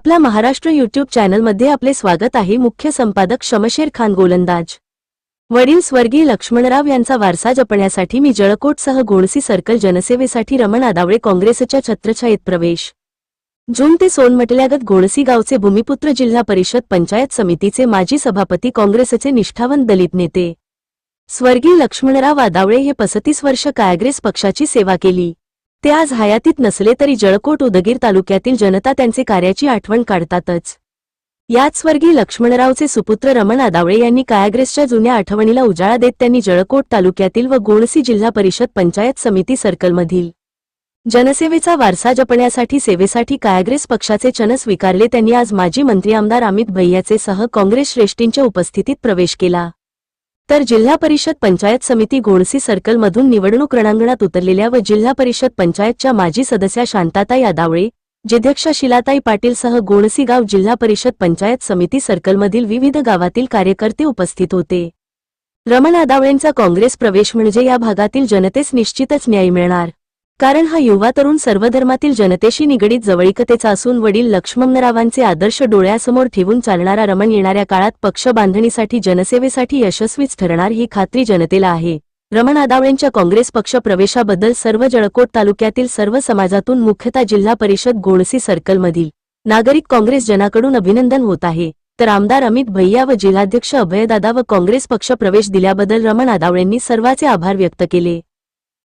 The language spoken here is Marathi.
आपला महाराष्ट्र युट्यूब चॅनलमध्ये आपले स्वागत आहे. मुख्य संपादक शमशेर खान गोलंदाज. वडील स्वर्गीय लक्ष्मणराव यांचा वारसा जपण्यासाठी मी जळकोटसह घोणसी सर्कल जनसेवेसाठी रमण आदावळे काँग्रेसच्या छत्रछायेत प्रवेश. जून ते सोनमटल्यागत गोळसी गावचे भूमिपुत्र जिल्हा परिषद पंचायत समितीचे माजी सभापती काँग्रेसचे निष्ठावंत दलित नेते. स्वर्गीय लक्ष्मणराव आदावळे हे पसतीस वर्ष काँग्रेस पक्षाची सेवा केली. ते आज हयातीत नसले तरी जळकोट उदगीर तालुक्यातील जनता त्यांचे कार्याची आठवण काढतातच. याच स्वर्गीय लक्ष्मणरावचे सुपुत्र रमण आदावळे यांनी कायाग्रेसच्या जुन्या आठवणीला उजाळा देत त्यांनी जळकोट तालुक्यातील व गोणसी जिल्हा परिषद पंचायत समिती सर्कलमधील जनसेवेचा वारसा जपण्यासाठी सेवेसाठी कायाग्रेस पक्षाचे चन स्वीकारले त्यांनी आज माजी मंत्री आमदार अमित भैयाचे सह काँग्रेस श्रेष्ठींच्या उपस्थितीत प्रवेश केला. तर जिल्हा परिषद पंचायत समिती गोळसी सर्कलमधून निवडणूक रणांगणात उतरलेल्या व जिल्हा परिषद पंचायतच्या माजी सदस्या शांताताई आदावळे जिध्यक्ष शिलाताई पाटील सह गाव जिल्हा परिषद पंचायत समिती सर्कलमधील विविध गावातील कार्यकर्ते उपस्थित होते. रमण आदावळेंचा काँग्रेस प्रवेश म्हणजे या भागातील जनतेस निश्चितच न्याय मिळणार. कारण हा युवा तरुण सर्व धर्मातील जनतेशी निगडीत जवळीकतेचा असून वडील लक्ष्मणरावांचे आदर्श डोळ्यासमोर ठेवून चालणारा रमण येणाऱ्या काळात पक्ष बांधणीसाठी जनसेवेसाठी यशस्वीच ठरणार ही खात्री जनतेला आहे. रमण आदावळेंच्या काँग्रेस पक्ष प्रवेशाबद्दल सर्व जळकोट तालुक्यातील सर्व समाजातून मुख्यतः जिल्हा परिषद गोळसी सर्कलमधील नागरिक काँग्रेस जनाकडून अभिनंदन होत आहे. तर आमदार अमित भैया व जिल्हाध्यक्ष अभयदादा व काँग्रेस पक्ष प्रवेश दिल्याबद्दल रमण आदावळेंनी सर्वाचे आभार व्यक्त केले.